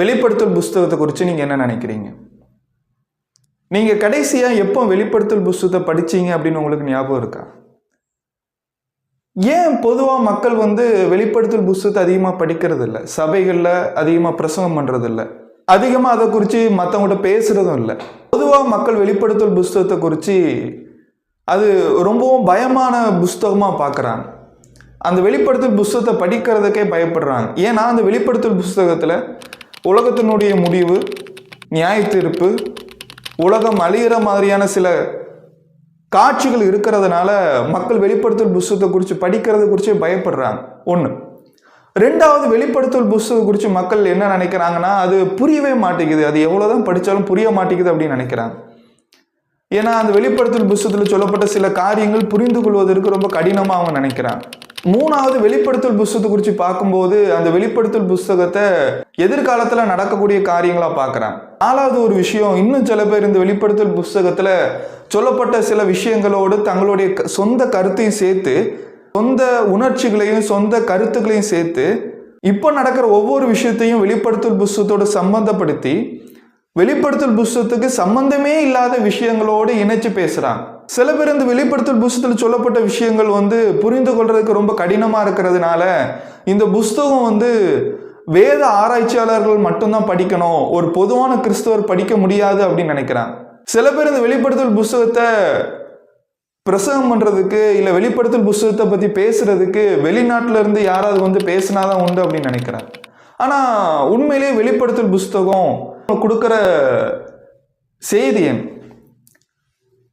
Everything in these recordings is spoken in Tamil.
வெளிப்படுத்தல் புஸ்தகத்தை குறித்து நீங்கள் என்ன நினைக்கிறீங்க? நீங்கள் கடைசியாக எப்போ வெளிப்படுத்தல் புஸ்தகத்தை படிச்சீங்க அப்படின்னு உங்களுக்கு ஞாபகம் இருக்கா? ஏன் பொதுவாக மக்கள் வந்து வெளிப்படுத்தல் புஸ்தகத்தை அதிகமாக படிக்கிறது இல்லை சபைகளில் அதிகமாக பிரசங்கம் பண்ணுறது இல்லை அதிகமாக அதை குறித்து மற்றவங்கள்ட்ட பேசுகிறதும் இல்லை. பொதுவாக மக்கள் வெளிப்படுத்தல் புஸ்தகத்தை குறித்து அது ரொம்பவும் பயமான புஸ்தகமாக பார்க்குறாங்க அந்த வெளிப்படுத்தல் புஸ்தகத்தை படிக்கிறதுக்கே பயப்படுறாங்க. ஏன்னா அந்த வெளிப்படுத்தல் புஸ்தகத்தில் உலகத்தினுடைய முடிவு நியாய தீர்ப்பு உலகம் அழியிற மாதிரியான சில காட்சிகள் இருக்கிறதுனால மக்கள் வெளிப்படுத்தல் புஸ்தகத்தை குறித்து படிக்கிறத குறித்து பயப்படுறாங்க. ஒன்று ரெண்டாவது வெளிப்படுத்தல் புஸ்தத்தை குறித்து மக்கள் என்ன நினைக்கிறாங்கன்னா அது புரியவே மாட்டேங்குது. அது எவ்வளோதான் படித்தாலும் புரிய மாட்டேங்குது அப்படின்னு நினைக்கிறாங்க. ஏன்னா அந்த வெளிப்படுத்தல் புஸ்தகத்தில் சொல்லப்பட்ட சில காரியங்கள் புரிந்து கொள்வதற்கு ரொம்ப கடினமாக அவங்க நினைக்கிறாங்க. மூணாவது வெளிப்படுத்தல் புஸ்தகத்தை குறித்து பார்க்கும்போது அந்த வெளிப்படுத்தல் புஸ்தகத்தை எதிர்காலத்தில் நடக்கக்கூடிய காரியங்களாக பார்க்குறேன். நாலாவது ஒரு விஷயம் இன்னும் சில பேர் இந்த வெளிப்படுத்தல் புஸ்தகத்தில் சொல்லப்பட்ட சில விஷயங்களோடு தங்களுடைய க- சொந்த கருத்தையும் சேர்த்து சொந்த உணர்ச்சிகளையும் சொந்த கருத்துக்களையும் சேர்த்து இப்போ நடக்கிற ஒவ்வொரு விஷயத்தையும் வெளிப்படுத்தல் புஸ்தகத்தோடு சம்பந்தப்படுத்தி வெளிப்படுத்தல் புஸ்தகத்துக்கு சம்பந்தமே இல்லாத விஷயங்களோடு இணைச்சு பேசுகிறாங்க சில பேர் இந்த வெளிப்படுத்தல் புஸ்தத்தில் சொல்லப்பட்ட விஷயங்கள் வந்து புரிந்து கொள்றதுக்கு ரொம்ப கடினமாக இருக்கிறதுனால இந்த புஸ்தகம் வந்து வேத ஆராய்ச்சியாளர்கள் மட்டும்தான் படிக்கணும் ஒரு பொதுவான கிறிஸ்தவர் படிக்க முடியாது அப்படின்னு நினைக்கிறாங்க சில பேர் இந்த வெளிப்படுத்தல் புஸ்தகத்தை பிரசவம் பண்ணுறதுக்கு இல்லை வெளிப்படுத்தல் புஸ்தகத்தை பற்றி பேசுறதுக்கு வெளிநாட்டிலேருந்து யாராவது வந்து பேசினாதான் உண்டு அப்படின்னு நினைக்கிறாங்க ஆனால் உண்மையிலேயே வெளிப்படுத்தல் புஸ்தகம் கொடுக்குற செய்தி என்ன?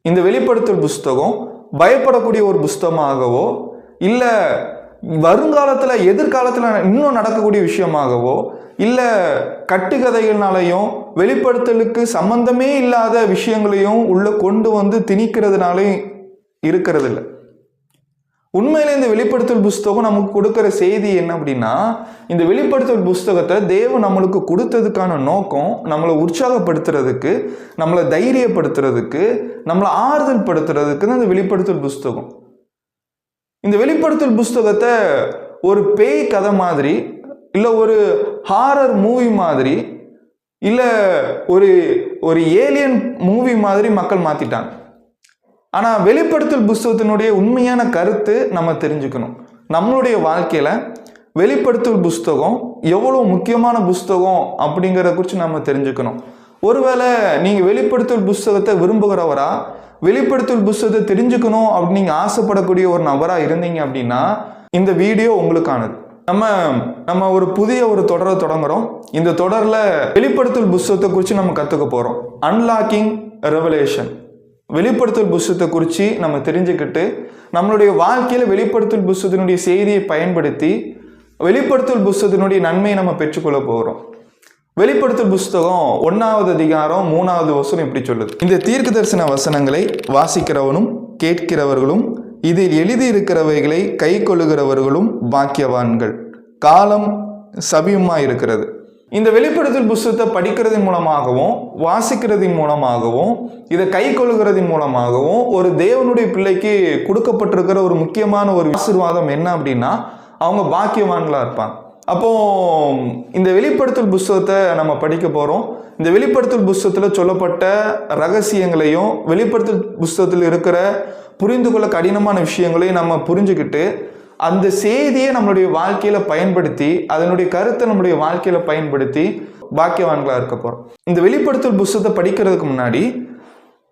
இந்த வெளிப்படுத்தல் புஸ்தகம் பயப்படக்கூடிய ஒரு புஸ்தகமாகவோ இல்லை வருங்காலத்தில் எதிர்காலத்தில் இன்னும் நடக்கக்கூடிய விஷயமாகவோ இல்லை கட்டுக்கதைகள்னாலையும் வெளிப்படுத்தலுக்கு சம்பந்தமே இல்லாத விஷயங்களையும் உள்ளே கொண்டு வந்து திணிக்கிறதுனாலையும் இருக்கிறதில்ல. உண்மையிலே இந்த வெளிப்படுத்தல் புஸ்தகம் நமக்கு கொடுக்குற செய்தி என்ன அப்படின்னா இந்த வெளிப்படுத்தல் புஸ்தகத்தை தேவன் நம்மளுக்கு கொடுத்ததுக்கான நோக்கம் நம்மளை உற்சாகப்படுத்துறதுக்கு நம்மளை தைரியப்படுத்துறதுக்கு நம்மளை ஆறுதல் படுத்துறதுக்கு தான் இந்த வெளிப்படுத்தல் புஸ்தகம். இந்த வெளிப்படுத்தல் புஸ்தகத்தை ஒரு பேய் கதை மாதிரி இல்லை ஒரு ஹாரர் மூவி மாதிரி இல்லை ஒரு ஒரு ஏலியன் மூவி மாதிரி மக்கள் மாற்றிட்டாங்க ஆனால் வெளிப்படுத்தல் புஸ்தகத்தினுடைய உண்மையான கருத்து நம்ம தெரிஞ்சுக்கணும். நம்மளுடைய வாழ்க்கையில் வெளிப்படுத்தல் புஸ்தகம் எவ்வளோ முக்கியமான புஸ்தகம் அப்படிங்கிறத குறித்து நம்ம தெரிஞ்சுக்கணும். ஒருவேளை நீங்கள் வெளிப்படுத்தல் புஸ்தகத்தை விரும்புகிறவரா வெளிப்படுத்தல் புஸ்தகத்தை தெரிஞ்சுக்கணும் அப்படின்னு நீங்கள் ஆசைப்படக்கூடிய ஒரு நபராக இருந்தீங்க அப்படின்னா இந்த வீடியோ உங்களுக்கானது. நம்ம நம்ம ஒரு புதிய ஒரு தொடரை தொடங்குறோம். இந்த தொடரில் வெளிப்படுத்தல் புஸ்தகத்தை குறித்து நம்ம கற்றுக்க போகிறோம் அன்லாக்கிங் ரெவலேஷன் வெளிப்படுத்தல் புஸ்தகத்தை குறித்து நம்ம தெரிஞ்சுக்கிட்டு நம்மளுடைய வாழ்க்கையில் வெளிப்படுத்தல் புஸ்தத்தினுடைய செய்தியை பயன்படுத்தி வெளிப்படுத்தல் புஸ்தத்தினுடைய நன்மையை நம்ம பெற்றுக்கொள்ள போகிறோம் வெளிப்படுத்தல் புஸ்தகம் ஒன்றாவது அதிகாரம் மூணாவது வசனம் இப்படி சொல்லுது. இந்த தீர்க்க தரிசன வசனங்களை வாசிக்கிறவனும் கேட்கிறவர்களும் இதில் எழுதி இருக்கிறவைகளை கை கொள்ளுகிறவர்களும் பாக்கியவான்கள். காலம் சபியமாக இருக்கிறது இந்த வெளிப்படுத்தல் புஸ்தகத்தை படிக்கிறதன் மூலமாகவும் வாசிக்கிறதன் மூலமாகவும் இதை கை கொள்கிறதன் மூலமாகவும் ஒரு தேவனுடைய பிள்ளைக்கு கொடுக்கப்பட்டிருக்கிற ஒரு முக்கியமான ஒரு ஆசீர்வாதம் என்ன அப்படின்னா அவங்க பாக்கியவான்களாக இருப்பாங்க. அப்போ இந்த வெளிப்படுத்தல் புஸ்தகத்தை நம்ம படிக்க போகிறோம் இந்த வெளிப்படுத்தல் புஸ்தகத்தில் சொல்லப்பட்ட ரகசியங்களையும் வெளிப்படுத்தல் புஸ்தகத்தில் இருக்கிற புரிந்து கொள்ள கடினமான விஷயங்களையும் நம்ம புரிஞ்சுக்கிட்டு அந்த செய்தியை நம்மளுடைய வாழ்க்கையில் பயன்படுத்தி அதனுடைய கருத்தை நம்மளுடைய வாழ்க்கையில் பயன்படுத்தி பாக்கியவான்களாக இருக்க போகிறோம் இந்த வெளிப்படுத்தல் புஸ்தகத்தை படிக்கிறதுக்கு முன்னாடி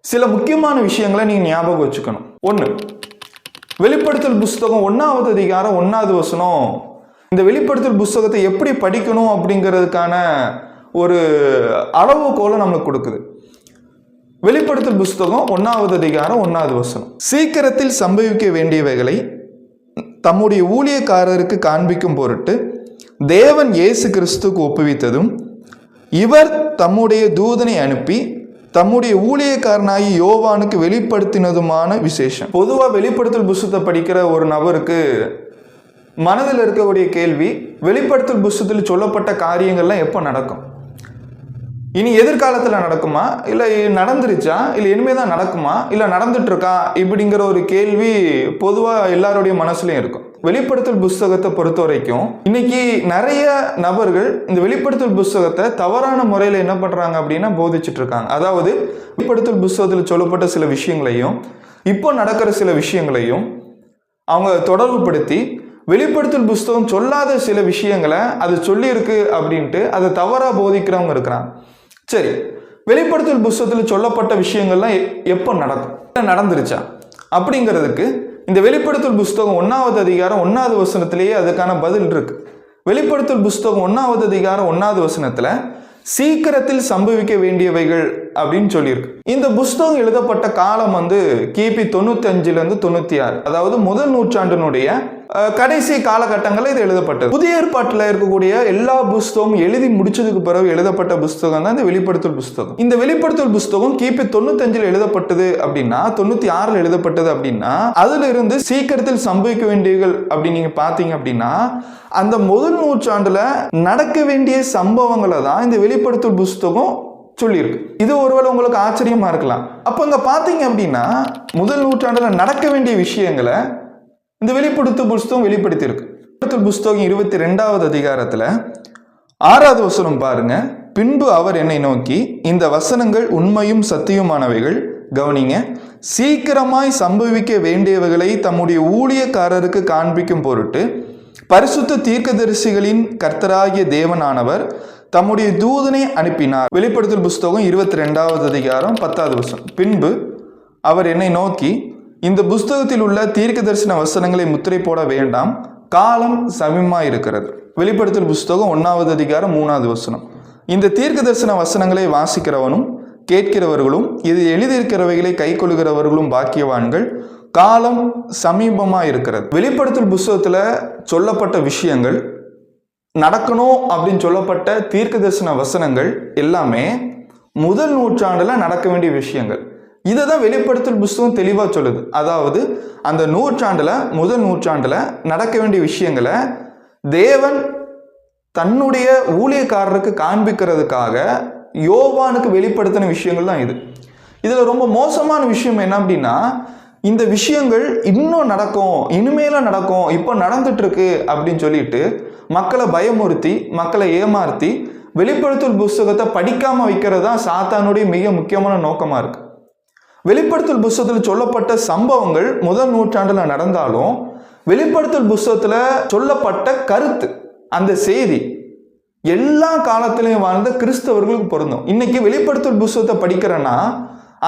சில முக்கியமான விஷயங்களை நீங்கள் ஞாபகம் வச்சுக்கணும். ஒன்று வெளிப்படுத்தல் புஸ்தகம் ஒன்றாவது அதிகாரம் ஒன்றாவது வசனம். இந்த வெளிப்படுத்தல் புஸ்தகத்தை எப்படி படிக்கணும் அப்படிங்கிறதுக்கான ஒரு அளவுகோலை நம்மளுக்கு கொடுக்குது. வெளிப்படுத்தல் புஸ்தகம் ஒன்றாவது அதிகாரம் ஒன்றாவது வசனம். சீக்கிரத்தில் சம்பவிக்க வேண்டியவைகளை தம்முடைய ஊழியக்காரருக்கு காண்பிக்கும் பொருட்டு தேவன் இயேசு கிறிஸ்துக்கு ஒப்புவித்ததும் இவர் தம்முடைய தூதனை அனுப்பி தம்முடைய ஊழியக்காரனாகி யோவானுக்கு வெளிப்படுத்தினதுமான விசேஷம். பொதுவாக வெளிப்படுத்தல் புஸ்தகத்தை படிக்கிற ஒரு நபருக்கு மனதில் இருக்கக்கூடிய கேள்வி வெளிப்படுத்தல் புஸ்தத்தில் சொல்லப்பட்ட காரியங்கள்லாம் எப்போ நடக்கும்? இனி எதிர்காலத்தில் நடக்குமா? இல்லை நடந்துருச்சா? இல்லை இனிமேல் தான் நடக்குமா? இல்லை நடந்துட்டுருக்கா? இப்படிங்கிற ஒரு கேள்வி பொதுவாக எல்லாருடைய மனசுலையும் இருக்கும். வெளிப்படுத்தல் புஸ்தகத்தை பொறுத்த வரைக்கும் இன்னைக்கு நிறைய நபர்கள் இந்த வெளிப்படுத்தல் புஸ்தகத்தை தவறான முறையில் என்ன பண்ணுறாங்க அப்படின்னா போதிச்சுட்டு இருக்காங்க அதாவது வெளிப்படுத்தல் புஸ்தகத்தில் சொல்லப்பட்ட சில விஷயங்களையும் இப்போ நடக்கிற சில விஷயங்களையும் அவங்க தொடர்புபடுத்தி வெளிப்படுத்தல் புஸ்தகம் சொல்லாத சில விஷயங்களை அது சொல்லியிருக்கு அப்படின்ட்டு அதை தவறாக போதிக்கிறவங்க இருக்கிறாங்க. சரி வெளிப்படுத்தல் புஸ்தகத்தில் சொல்லப்பட்ட விஷயங்கள்லாம் எ- எப்போ நடக்கும்? நடந்துருச்சா? அப்படிங்கிறதுக்கு இந்த வெளிப்படுத்தல் புஸ்தகம் ஒன்றாவது அதிகாரம் ஒன்றாவது வசனத்திலேயே அதுக்கான பதில் இருக்கு. வெளிப்படுத்தல் புஸ்தகம் ஒன்றாவது அதிகாரம் ஒன்றாவது வசனத்தில் சீக்கிரத்தில் சம்பவிக்க வேண்டியவைகள் அப்படின்னு சொல்லியிருக்கு. இந்த புஸ்தகம் எழுதப்பட்ட காலம் வந்து கிபி தொண்ணூத்தஞ்சுலேருந்து தொண்ணூற்றி ஆறு அதாவது முதல் நூற்றாண்டினுடைய கடைசி காலகட்டங்களில் இது எழுதப்பட்டது. புதிய ஏற்பாட்டில் இருக்கக்கூடிய எல்லா புஸ்தகமும் எழுதி முடிச்சதுக்கு பிறகு எழுதப்பட்ட புஸ்தகம் தான் இந்த வெளிப்படுத்தல் புஸ்தகம். இந்த வெளிப்படுத்தல் புஸ்தகம் கிபி தொண்ணூத்தஞ்சில் எழுதப்பட்டது அப்படின்னா தொண்ணூற்றி ஆறில் எழுதப்பட்டது அப்படின்னா அதுல இருந்து சீக்கிரத்தில் சம்பவிக்க வேண்டியவர்கள் அப்படி நீங்க பார்த்தீங்க அப்படின்னா அந்த முதல் நூற்றாண்டுல நடக்க வேண்டிய சம்பவங்களை தான் இந்த வெளிப்படுத்தல் புஸ்தகம் சொல்லியிருக்கு. இது ஒருவேளை உங்களுக்கு ஆச்சரியமா இருக்கலாம். அப்போ இங்க பாத்தீங்க அப்படின்னா முதல் நூற்றாண்டுல நடக்க வேண்டிய விஷயங்களை இந்த வெளிப்படுத்து புஸ்தகம் வெளிப்படுத்தியிருக்கு. வெளிப்படுத்தல் புஸ்தகம் இருபத்தி ரெண்டாவது அதிகாரத்தில் ஆறாவது வசனம் பாருங்க. பின்பு அவர் என்னை நோக்கி இந்த வசனங்கள் உண்மையும் சத்தியமானவைகள். கவனிங்க. சீக்கிரமாய் சம்பவிக்க வேண்டியவைகளை தம்முடைய ஊழியக்காரருக்கு காண்பிக்கும் பொருட்டு பரிசுத்த தீர்க்கதரிசிகளின் கர்த்தராகிய தேவனானவர் தம்முடைய தூதனை அனுப்பினார். வெளிப்படுத்தல் புஸ்தகம் இருபத்தி ரெண்டாவது அதிகாரம் பத்தாவது வசனம். பின்பு அவர் என்னை நோக்கி இந்த புஸ்தகத்தில் உள்ள தீர்க்க தரிசன வசனங்களை முத்திரை போட வேண்டாம். காலம் சமீபமாக இருக்கிறது வெளிப்படுத்தல் புஸ்தகம் ஒன்றாவது அதிகாரம் மூணாவது வசனம். இந்த தீர்க்க தரிசன வசனங்களை வாசிக்கிறவனும் கேட்கிறவர்களும் இது எழுதியிருக்கிறவைகளை கை கொள்கிறவர்களும் பாக்கியவான்கள். காலம் சமீபமாக இருக்கிறது வெளிப்படுத்தல் புஸ்தகத்தில் சொல்லப்பட்ட விஷயங்கள் நடக்கணும் அப்படின்னு சொல்லப்பட்ட தீர்க்க தரிசன வசனங்கள் எல்லாமே முதல் நூற்றாண்டில் நடக்க வேண்டிய விஷயங்கள். இதை தான் வெளிப்படுத்தல் புஸ்தகம் தெளிவாக சொல்லுது. அதாவது அந்த நூற்றாண்டில் முதல் நூற்றாண்டில் நடக்க வேண்டிய விஷயங்களை தேவன் தன்னுடைய ஊழியக்காரருக்கு காண்பிக்கிறதுக்காக யோவானுக்கு வெளிப்படுத்தின விஷயங்கள் தான் இது. இதில் ரொம்ப மோசமான விஷயம் என்ன அப்படின்னா இந்த விஷயங்கள் இன்னும் நடக்கும் இனிமேலும் நடக்கும் இப்போ நடந்துட்டுருக்கு அப்படின்னு சொல்லிட்டு மக்களை பயமுறுத்தி மக்களை ஏமாற்றி வெளிப்படுத்தல் புஸ்தகத்தை படிக்காமல் வைக்கிறது தான் சாத்தானுடைய மிக முக்கியமான நோக்கமாக இருக்குது வெளிப்படுத்தல் புஸ்தகத்தில் சொல்லப்பட்ட சம்பவங்கள் முதல் நூற்றாண்டில் நடந்தாலும் வெளிப்படுத்தல் புஸ்தகத்தில் சொல்லப்பட்ட கருத்து அந்த செய்தி எல்லா காலத்திலையும் வாழ்ந்த கிறிஸ்தவர்களுக்கு பொருந்தும். இன்னைக்கு வெளிப்படுத்தல் புஸ்தகத்தை படிக்கிறேன்னா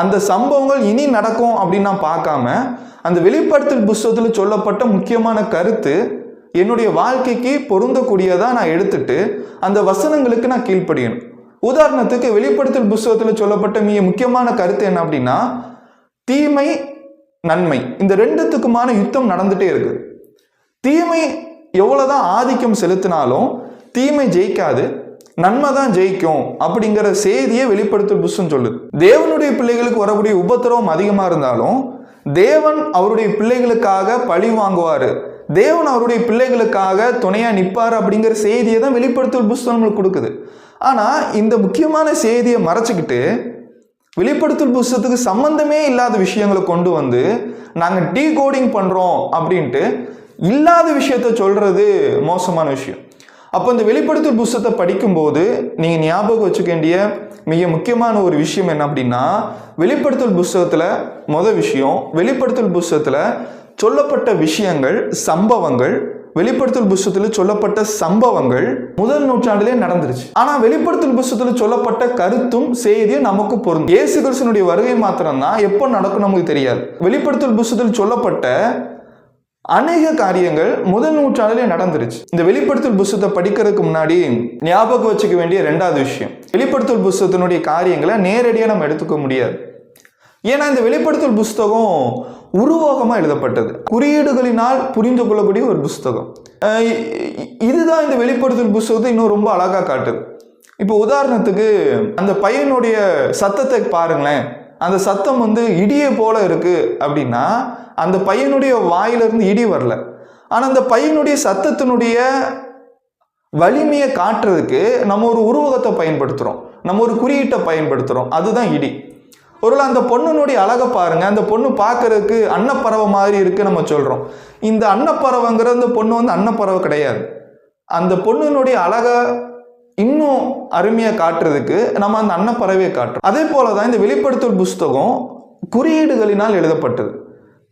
அந்த சம்பவங்கள் இனி நடக்கும் அப்படின்னு நான் பார்க்காம அந்த வெளிப்படுத்தல் புஸ்தகத்தில் சொல்லப்பட்ட முக்கியமான கருத்து என்னுடைய வாழ்க்கைக்கு பொருந்தக்கூடியதாக நான் எடுத்துட்டு அந்த வசனங்களுக்கு நான் கீழ்ப்படியணும். உதாரணத்துக்கு வெளிப்படுத்தல் புஸ்தகத்தில் சொல்லப்பட்ட மிக முக்கியமான கருத்து என்ன அப்படின்னா தீமை நன்மை. இந்த ரெண்டுத்துக்குமான யுத்தம் நடந்துட்டே இருக்கு. தீமை எவ்வளோதான் ஆதிக்கம் செலுத்தினாலும் தீமை ஜெயிக்காது நன்மை தான் ஜெயிக்கும் அப்படிங்கிற செய்தியை வெளிப்படுத்தல் புஸ்தம் சொல்லுது. தேவனுடைய பிள்ளைகளுக்கு வரக்கூடிய உபத்திரவம் அதிகமாக இருந்தாலும் தேவன் அவருடைய பிள்ளைகளுக்காக பழி வாங்குவார். தேவன் அவருடைய பிள்ளைகளுக்காக துணையாக நிற்பார் அப்படிங்கிற செய்தியை தான் வெளிப்படுத்தல் புஸ்தகம் நம்மளுக்கு கொடுக்குது. ஆனால் இந்த முக்கியமான செய்தியை மறைச்சிக்கிட்டு வெளிப்படுத்தல் புஸ்தகத்துக்கு சம்மந்தமே இல்லாத விஷயங்களை கொண்டு வந்து நாங்கள் டீ கோடிங் பண்ணுறோம் அப்படின்ட்டு இல்லாத விஷயத்த சொல்கிறது மோசமான விஷயம். அப்போ இந்த வெளிப்படுத்தல் புஸ்தகத்தை படிக்கும்போது நீங்கள் ஞாபகம் வச்சுக்க வேண்டிய மிக முக்கியமான ஒரு விஷயம் என்ன அப்படின்னா வெளிப்படுத்தல் புஸ்தகத்தில் மொதல் விஷயம் வெளிப்படுத்தல் புஸ்தகத்தில் சொல்லப்பட்ட விஷயங்கள் சம்பவங்கள் வெளிப்படுத்தல் புஸ்தத்தில் சொல்லப்பட்ட சம்பவங்கள் முதல் நூற்றாண்டிலே நடந்துருச்சு. ஆனா வெளிப்படுத்தல் புஸ்தகத்தில் சொல்லப்பட்ட கருத்தும் செய்தியும் நமக்கு பொருந்தும். இயேசு கிறிஸ்தனுடைய வருகை மாத்திரம்தான் எப்போ நடக்கும் நமக்கு தெரியாது. வெளிப்படுத்தல் புஸ்தத்தில் சொல்லப்பட்ட அநேக காரியங்கள் முதல் நூற்றாண்டிலே நடந்துருச்சு. இந்த வெளிப்படுத்தல் புஸ்தகத்தை படிக்கிறதுக்கு முன்னாடி ஞாபகம் வச்சுக்க வேண்டிய ரெண்டாவது விஷயம். வெளிப்படுத்தல் புஸ்தத்தினுடைய காரியங்களை நேரடியாக நம்ம எடுத்துக்க முடியாது. ஏன்னா இந்த வெளிப்படுத்தல் புஸ்தகம் உருவோகமாக எழுதப்பட்டது. குறியீடுகளினால் புரிந்து கொள்ளக்கூடிய ஒரு புஸ்தகம். இதுதான் இந்த வெளிப்படுத்தல் புஸ்தகத்தை இன்னும் ரொம்ப அழகாக காட்டுது. இப்போ உதாரணத்துக்கு அந்த பையனுடைய சத்தத்தை பாருங்களேன். அந்த சத்தம் வந்து இடியை போல இருக்குது அப்படின்னா அந்த பையனுடைய வாயிலிருந்து இடி வரல. ஆனால் அந்த பையனுடைய சத்தத்தினுடைய வலிமையை காட்டுறதுக்கு நம்ம ஒரு உருவகத்தை பயன்படுத்துகிறோம் நம்ம ஒரு குறியீட்டை பயன்படுத்துகிறோம் அதுதான் இடி. ஒருவேளை அந்த பொண்ணுனுடைய அழகை பாருங்க. அந்த பொண்ணு பார்க்கறதுக்கு அன்னப்பறவை மாதிரி இருக்கு நம்ம சொல்றோம். இந்த அன்னப்பறவைங்கிற அந்த பொண்ணு வந்து அன்னப்பறவை கிடையாது. அந்த பொண்ணுனுடைய அழகை இன்னும் அருமையாக காட்டுறதுக்கு நம்ம அந்த அன்னப்பறவையை காட்டுறோம். அதே போல தான் இந்த வெளிப்படுத்தல் புஸ்தகம் குறியீடுகளினால் எழுதப்பட்டது.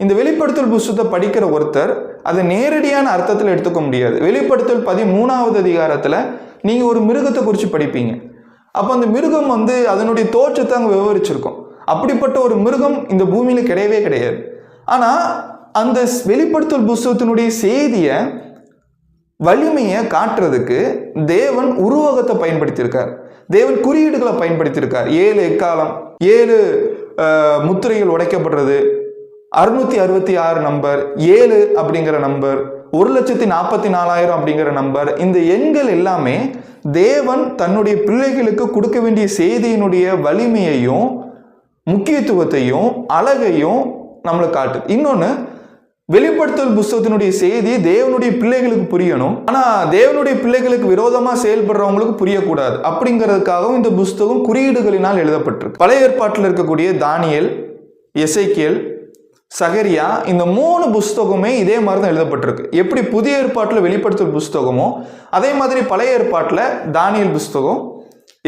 இந்த வெளிப்படுத்தல் புஸ்தகத்தை படிக்கிற ஒருத்தர் அதை நேரடியான அர்த்தத்தில் எடுத்துக்க முடியாது. வெளிப்படுத்தல் பதிமூணாவது அதிகாரத்தில் நீங்கள் ஒரு மிருகத்தை குறித்து படிப்பீங்க. அப்போ அந்த மிருகம் வந்து அதனுடைய தோற்றத்தை அங்கே விவரிச்சிருக்கோம். அப்படிப்பட்ட ஒரு மிருகம் இந்த பூமியில் கிடையவே கிடையாது. ஆனால் அந்த வெளிப்படுத்தல் புஸ்தகத்தினுடைய செய்தியை வலிமையை காட்டுறதுக்கு தேவன் உருவகத்தை பயன்படுத்தியிருக்கார். தேவன் குறியீடுகளை பயன்படுத்தியிருக்கார். ஏழு எக்காலம் ஏழு முத்திரைகள் உடைக்கப்படுறது அறுநூத்தி அறுபத்தி ஆறு நம்பர் ஏழு அப்படிங்கிற நம்பர் ஒரு லட்சத்தி நாற்பத்தி நாலாயிரம் அப்படிங்கிற நம்பர் இந்த எண்கள் எல்லாமே தேவன் தன்னுடைய பிள்ளைகளுக்கு கொடுக்க வேண்டிய செய்தியினுடைய வலிமையையும் முக்கியத்துவத்தையும் அழகையும் நம்மளுக்கு காட்டுது இன்னொன்று வெளிப்படுத்தல் புஸ்தகத்தினுடைய செய்தி தேவனுடைய பிள்ளைகளுக்கு புரியணும். ஆனால் தேவனுடைய பிள்ளைகளுக்கு விரோதமாக செயல்படுறவங்களுக்கு புரியக்கூடாது. அப்படிங்கிறதுக்காகவும் இந்த புஸ்தகம் குறியீடுகளினால் எழுதப்பட்டிருக்கு. பழைய ஏற்பாட்டில் இருக்கக்கூடிய தானியல் எசைக்கியல் சகரியா இந்த மூணு புஸ்தகமே இதே மாதிரி தான் எழுதப்பட்டிருக்கு. எப்படி புதிய ஏற்பாட்டில் வெளிப்படுத்தல் புஸ்தகமோ அதே மாதிரி பழைய ஏற்பாட்டில் தானியல் புஸ்தகம்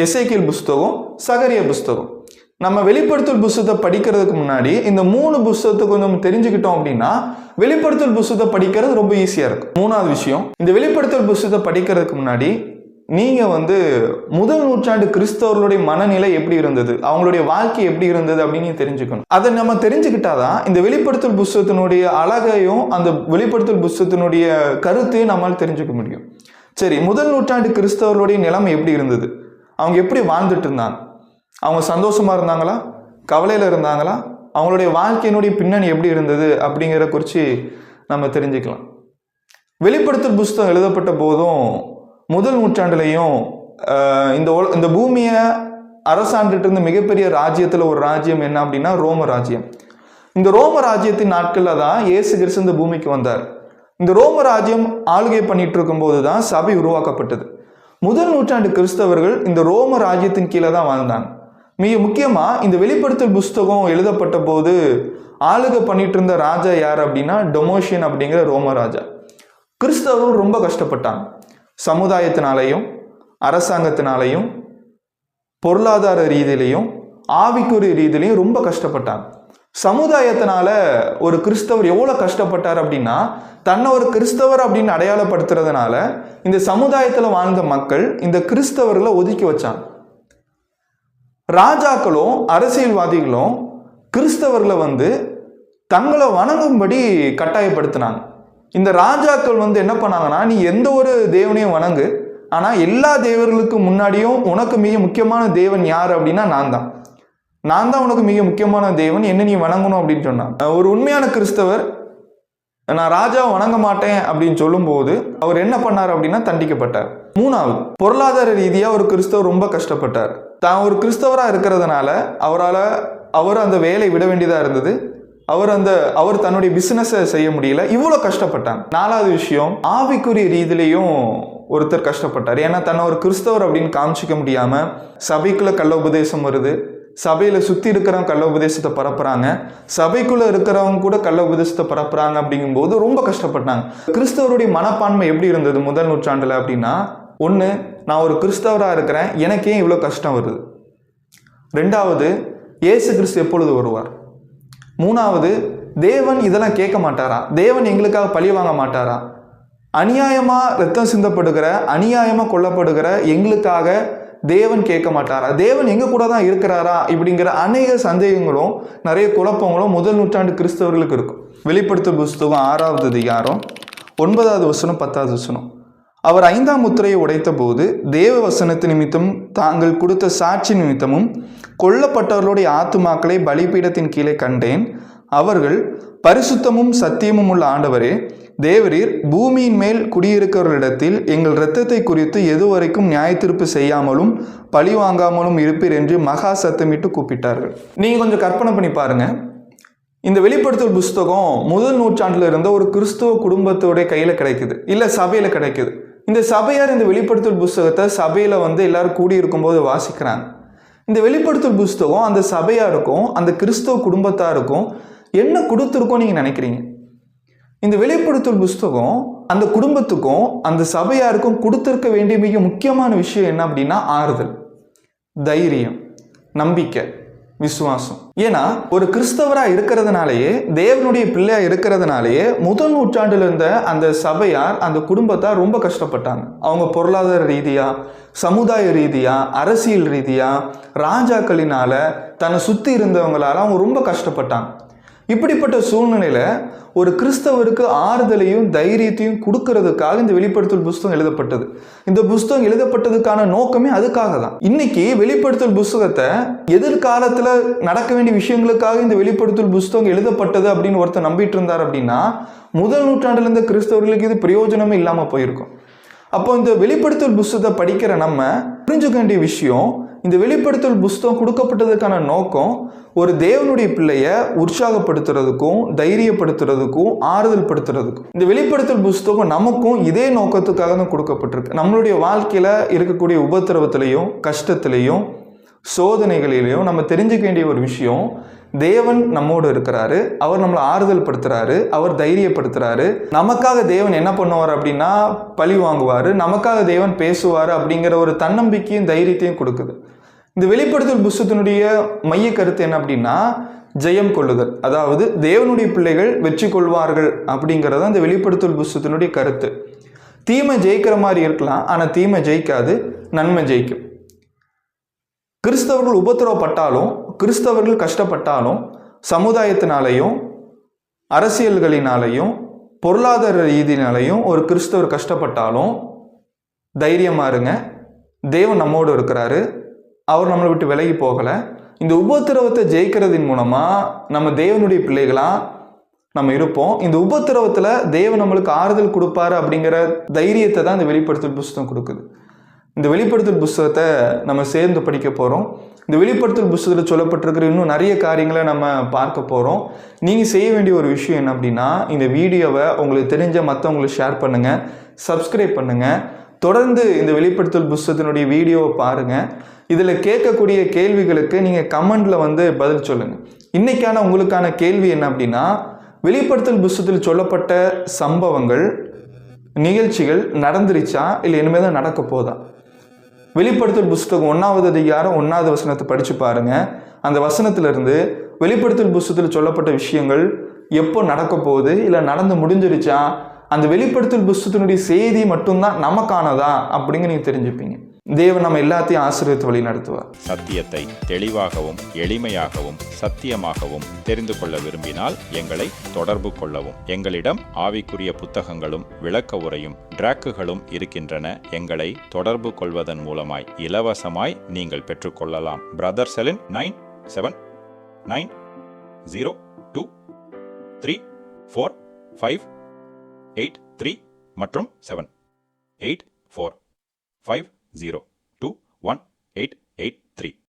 எசைக்கியல் புஸ்தகம் சகரிய புஸ்தகம். நம்ம வெளிப்படுத்தல் புஸ்தகத்தை படிக்கிறதுக்கு முன்னாடி இந்த மூணு புஸ்தகத்தை கொஞ்சம் தெரிஞ்சுக்கிட்டோம் அப்படின்னா வெளிப்படுத்தல் புஸ்தகத்தை படிக்கிறது ரொம்ப ஈஸியாக இருக்கும். மூணாவது விஷயம் இந்த வெளிப்படுத்தல் புஸ்தகத்தை படிக்கிறதுக்கு முன்னாடி நீங்கள் வந்து முதல் நூற்றாண்டு கிறிஸ்தவர்களுடைய மனநிலை எப்படி இருந்தது? அவங்களுடைய வாழ்க்கை எப்படி இருந்தது அப்படின்னு தெரிஞ்சுக்கணும். அதை நம்ம தெரிஞ்சுக்கிட்டாதான் இந்த வெளிப்படுத்தல் புஸ்தகத்தினுடைய அழகையும் அந்த வெளிப்படுத்தல் புஸ்தகத்தினுடைய கருத்தையும் நம்மால் தெரிஞ்சுக்க முடியும். சரி முதல் நூற்றாண்டு கிறிஸ்தவர்களுடைய நிலைமை எப்படி இருந்தது? அவங்க எப்படி வாழ்ந்துட்டு இருந்தாங்க? அவங்க சந்தோஷமாக இருந்தாங்களா? கவலையில் இருந்தாங்களா? அவங்களுடைய வாழ்க்கையினுடைய பின்னணி எப்படி இருந்தது அப்படிங்கிற குறித்து நம்ம தெரிஞ்சுக்கலாம். வெளிப்படுத்தல் புஸ்தகம் எழுதப்பட்ட போதும் முதல் நூற்றாண்டுலையும் இந்த இந்த பூமியை அரசாண்டுட்டு இருந்த மிகப்பெரிய ராஜ்யத்தில் ஒரு ராஜ்யம் என்ன அப்படின்னா ரோம ராஜ்யம். இந்த ரோம ராஜ்யத்தின் நாட்களில் தான் இயேசு கிறிஸ்து இந்த பூமிக்கு வந்தார். இந்த ரோம ராஜ்யம் ஆளுகை பண்ணிட்டு இருக்கும்போது தான் சபை உருவாக்கப்பட்டது. முதல் நூற்றாண்டு கிறிஸ்தவர்கள் இந்த ரோம ராஜ்யத்தின் கீழே தான் வாழ்ந்தாங்க. மிக முக்கியமாக இந்த வெளிப்படுத்தல் புஸ்தகம் எழுதப்பட்ட போது ஆளுக பண்ணிட்டு இருந்த ராஜா யார் அப்படின்னா டொமோஷியன் அப்படிங்கிற ரோம ராஜா. கிறிஸ்தவர்கள் ரொம்ப கஷ்டப்பட்டாங்க. சமுதாயத்தினாலையும் அரசாங்கத்தினாலையும் பொருளாதார ரீதியிலையும் ஆவிக்குரிய ரீதியிலையும் ரொம்ப கஷ்டப்பட்டாங்க. சமுதாயத்தினால ஒரு கிறிஸ்தவர் எவ்வளோ கஷ்டப்பட்டார் அப்படின்னா தன்னை ஒரு கிறிஸ்தவர் அப்படின்னு அடையாளப்படுத்துறதுனால இந்த சமுதாயத்தில் வாழ்ந்த மக்கள் இந்த கிறிஸ்தவர்களை ஒதுக்கி வச்சாங்க. ராஜாக்களும் அரசியல்வாதிகளும் கிறிஸ்தவர்களை வந்து தங்களை வணங்கும்படி கட்டாயப்படுத்தினாங்க. இந்த ராஜாக்கள் வந்து என்ன பண்ணாங்கன்னா நீ எந்த ஒரு தேவனையும் வணங்கு ஆனால் எல்லா தேவர்களுக்கு முன்னாடியும் உனக்கு மிக முக்கியமான தேவன் யார் அப்படின்னா நான் தான். நான் தான் உனக்கு மிக முக்கியமான தேவன் என்ன நீ வணங்கணும் அப்படின்னு சொன்னாங்க. ஒரு உண்மையான கிறிஸ்தவர் நான் ராஜாவை வணங்க மாட்டேன் அப்படின்னு சொல்லும்போது அவர் என்ன பண்ணார் அப்படின்னா தண்டிக்கப்பட்டார். மூணாவது பொருளாதார ரீதியாக ஒரு கிறிஸ்தவர் ரொம்ப கஷ்டப்பட்டார். தான் ஒரு கிறிஸ்தவராக இருக்கிறதுனால அவரால் அவர் அந்த வேலை விட வேண்டியதாக இருந்தது. அவர் அந்த அவர் தன்னுடைய பிஸ்னஸை செய்ய முடியல. இவ்வளோ கஷ்டப்பட்டாங்க. நாலாவது விஷயம் ஆவிக்குரிய ரீதியிலையும் ஒருத்தர் கஷ்டப்பட்டார். ஏன்னா தன்னை ஒரு கிறிஸ்தவர் அப்படின்னு காமிச்சிக்க முடியாமல் சபைக்குள்ளே கள்ள உபதேசம் வருது. சபையில் சுற்றி இருக்கிறவங்க கள்ள உபதேசத்தை பரப்புகிறாங்க சபைக்குள்ளே இருக்கிறவங்க கூட கள்ள உபதேசத்தை பரப்புகிறாங்க அப்படிங்கும்போது ரொம்ப கஷ்டப்பட்டாங்க. கிறிஸ்தவருடைய மனப்பான்மை எப்படி இருந்தது முதல் நூற்றாண்டில் அப்படின்னா ஒன்று நான் ஒரு கிறிஸ்தவராக இருக்கிறேன். எனக்கே இவ்வளோ கஷ்டம் வருது. ரெண்டாவது இயேசு கிறிஸ்து எப்பொழுது வருவார்? மூணாவது தேவன் இதெல்லாம் கேட்க மாட்டாரா? தேவன் எங்களுக்காக பழி வாங்க மாட்டாரா? அநியாயமாக ரத்தம் சிந்தப்படுகிற அநியாயமாக கொல்லப்படுகிற எங்களுக்காக தேவன் கேட்க மாட்டாரா? தேவன் எங்கள் கூட தான் இருக்கிறாரா? இப்படிங்கிற அநேக சந்தேகங்களும் நிறைய குழப்பங்களும் முதல் நூற்றாண்டு கிறிஸ்தவர்களுக்கு இருக்கும். வெளிப்படுத்தும் புஸ்தகம் ஆறாவது அதிகாரம் ஒன்பதாவது வசனம் பத்தாவது வசனம். அவர் ஐந்தாம் முத்திரையை உடைத்தபோது தேவ வசனத்து நிமித்தம் தாங்கள் கொடுத்த சாட்சி நிமித்தமும் கொல்லப்பட்டவர்களுடைய ஆத்துமாக்களை பலிபீடத்தின் கீழே கண்டேன். அவர்கள் பரிசுத்தமும் சத்தியமும் உள்ள ஆண்டவரே தேவரீர் பூமியின் மேல் குடியிருக்கிறவர்களிடத்தில் எங்கள் இரத்தத்தை குறித்து எதுவரைக்கும் நியாயத்திருப்பு செய்யாமலும் பழி வாங்காமலும் இருப்பீர் என்று மகா சத்தமிட்டு கூப்பிட்டார்கள். நீங்கள் கொஞ்சம் கற்பனை பண்ணி பாருங்க. இந்த வெளிப்படுத்தல் புஸ்தகம் முதல் நூற்றாண்டில் இருந்த ஒரு கிறிஸ்துவ குடும்பத்தோட கையில் கிடைக்குது. இல்லை சபையில் கிடைக்குது. இந்த சபையார் இந்த வெளிப்படுத்தல் புஸ்தகத்தை சபையில் வந்து எல்லாரும் கூடி இருக்கும்போது வாசிக்கிறாங்க. இந்த வெளிப்படுத்தல் புஸ்தகம் அந்த சபையாருக்கும் அந்த கிறிஸ்தவ குடும்பத்தாருக்கும் என்ன கொடுத்துருக்கோம் நீங்கள் நினைக்கிறீங்க? இந்த வெளிப்படுத்தல் புஸ்தகம் அந்த குடும்பத்துக்கும் அந்த சபையாருக்கும் கொடுத்துருக்க வேண்டிய மிக முக்கியமான விஷயம் என்ன அப்படின்னா ஆறுதல் தைரியம் நம்பிக்கை. விசுவாசம். ஏன்னா ஒரு கிறிஸ்தவரா இருக்கிறதுனாலயே தேவனுடைய பிள்ளையா இருக்கிறதுனாலயே முதல் நூற்றாண்டுல இருந்த அந்த சபையார் அந்த குடும்பத்தார் ரொம்ப கஷ்டப்பட்டாங்க. அவங்க பொருளாதார ரீதியா சமுதாய ரீதியா அரசியல் ரீதியா ராஜாக்களினால தன்னை சுத்தி இருந்தவங்களால அவங்க ரொம்ப கஷ்டப்பட்டாங்க. இப்படிப்பட்ட சூழ்நிலையில் ஒரு கிறிஸ்தவருக்கு ஆறுதலையும் தைரியத்தையும் கொடுக்கறதுக்காக இந்த வெளிப்படுத்தல் புஸ்தகம் எழுதப்பட்டது. இந்த புஸ்தகம் எழுதப்பட்டதுக்கான நோக்கமே அதுக்காக தான். இன்னைக்கு வெளிப்படுத்தல் புஸ்தகத்தை எதிர்காலத்தில் நடக்க வேண்டிய விஷயங்களுக்காக இந்த வெளிப்படுத்தல் புஸ்தகம் எழுதப்பட்டது அப்படின்னு ஒருத்தர் நம்பிட்டு இருந்தார் அப்படின்னா முதல் நூற்றாண்டுல இருந்த கிறிஸ்தவர்களுக்கு இது பிரயோஜனமே இல்லாமல் போயிருக்கும். அப்போ இந்த வெளிப்படுத்தல் புஸ்தகத்தை படிக்கிற நம்ம புரிஞ்சுக்க வேண்டிய விஷயம் இந்த வெளிப்படுத்தல் புஸ்தகம் கொடுக்கப்பட்டதுக்கான நோக்கம் ஒரு தேவனுடைய பிள்ளைய உற்சாகப்படுத்துறதுக்கும் தைரியப்படுத்துறதுக்கும் ஆறுதல் படுத்துறதுக்கும் இந்த வெளிப்படுத்தல் புஸ்தகம் நமக்கும் இதே நோக்கத்துக்காக தான் கொடுக்கப்பட்டிருக்கு. நம்மளுடைய வாழ்க்கையில் இருக்கக்கூடிய உபத்திரவத்திலையும் கஷ்டத்திலையும் சோதனைகளிலையும் நம்ம தெரிஞ்சுக்க வேண்டிய ஒரு விஷயம் தேவன் நம்மோடு இருக்கிறாரு. அவர் நம்மளை ஆறுதல் படுத்துறாரு அவர் தைரியப்படுத்துறாரு. நமக்காக தேவன் என்ன பண்ணுவார் அப்படின்னா பழி வாங்குவார். நமக்காக தேவன் பேசுவார் அப்படிங்கிற ஒரு தன்னம்பிக்கையும் தைரியத்தையும் கொடுக்குது. இந்த வெளிப்படுத்தல் புஸ்தத்தினுடைய மைய கருத்து என்ன அப்படின்னா ஜெயம் கொள்ளுதல். அதாவது தேவனுடைய பிள்ளைகள் வெற்றி கொள்வார்கள் அப்படிங்கிறது அந்த வெளிப்படுத்தல் புஸ்தத்தினுடைய கருத்து. தீமை ஜெயிக்கிற மாதிரி இருக்கலாம் ஆனால் தீமை ஜெயிக்காது நன்மை ஜெயிக்கும். கிறிஸ்தவர்கள் உபத்திரவப்பட்டாலும் கிறிஸ்தவர்கள் கஷ்டப்பட்டாலும் சமுதாயத்தினாலையும் அரசியல்களினாலையும் பொருளாதார ரீதியினாலையும் ஒரு கிறிஸ்தவர் கஷ்டப்பட்டாலும் தைரியமாக இருங்க. தேவன் நம்மோடு இருக்கிறாரு. அவர் நம்மளை விட்டு விலகி போகலை. இந்த உபத்திரவத்தை ஜெயிக்கிறதின் மூலமாக நம்ம தேவனுடைய பிள்ளைகளாக நம்ம இருப்போம். இந்த உபத்திரவத்தில் தேவன் நம்மளுக்கு ஆறுதல் கொடுப்பாரு அப்படிங்கிற தைரியத்தை தான் இந்த வெளிப்படுத்தல் புஸ்தகம் கொடுக்குது. இந்த வெளிப்படுத்தல் புஸ்தகத்தை நம்ம சேர்ந்து படிக்க போகிறோம் இந்த வெளிப்படுத்தல் புஸ்தகத்தில் சொல்லப்பட்டிருக்கிற இன்னும் நிறைய காரியங்களை நம்ம பார்க்க போகிறோம் நீங்கள் செய்ய வேண்டிய ஒரு விஷயம் என்ன அப்படின்னா இந்த வீடியோவை உங்களுக்கு தெரிஞ்ச மற்றவங்களுக்கு ஷேர் பண்ணுங்கள் சப்ஸ்கிரைப் பண்ணுங்கள் தொடர்ந்து இந்த வெளிப்படுத்தல் புஸ்தகத்தினுடைய வீடியோவை பாருங்கள் இதில் கேட்கக்கூடிய கேள்விகளுக்கு நீங்கள் கமெண்டில் வந்து பதில் சொல்லுங்கள் இன்றைக்கான உங்களுக்கான கேள்வி என்ன அப்படின்னா வெளிப்படுத்தல் புஸ்தகத்தில் சொல்லப்பட்ட சம்பவங்கள் நிகழ்ச்சிகள் நடந்துருச்சா? இல்லை இனிமேல் தான் நடக்க போதா? வெளிப்படுத்தல் புஸ்தகம் ஒன்றாவது அதிகாரம் ஒன்றாவது வசனத்தை படித்து பாருங்க. அந்த வசனத்திலிருந்து வெளிப்படுத்தல் புஸ்தகத்தில் சொல்லப்பட்ட விஷயங்கள் எப்போ நடக்க போகுது இல்லை நடந்து முடிஞ்சிருச்சா அந்த வெளிப்படுத்தல் புஸ்தகத்தினுடைய செய்தி மட்டும்தான் நமக்கானதா அப்படிங்க நீங்கள் தெரிஞ்சுப்பீங்க. தேவன் நம்ம எல்லாத்தையும் ஆசீர்வித்து வழி நடத்துவார். சத்தியத்தை தெளிவாகவும் எளிமையாகவும் சத்தியமாகவும் தெரிந்து கொள்ள விரும்பினால் எங்களை தொடர்பு கொள்ளவும். எங்களிடம் ஆவிக்குரிய புத்தகங்களும் விளக்க உரையும் டிராக்குகளும் இருக்கின்றன. எங்களை தொடர்பு கொள்வதன் மூலமாய் இலவசமாய் நீங்கள் பெற்றுக்கொள்ளலாம். Brother Celine nine seven nine zero two three four five eight three மற்றும் seven eight four five zero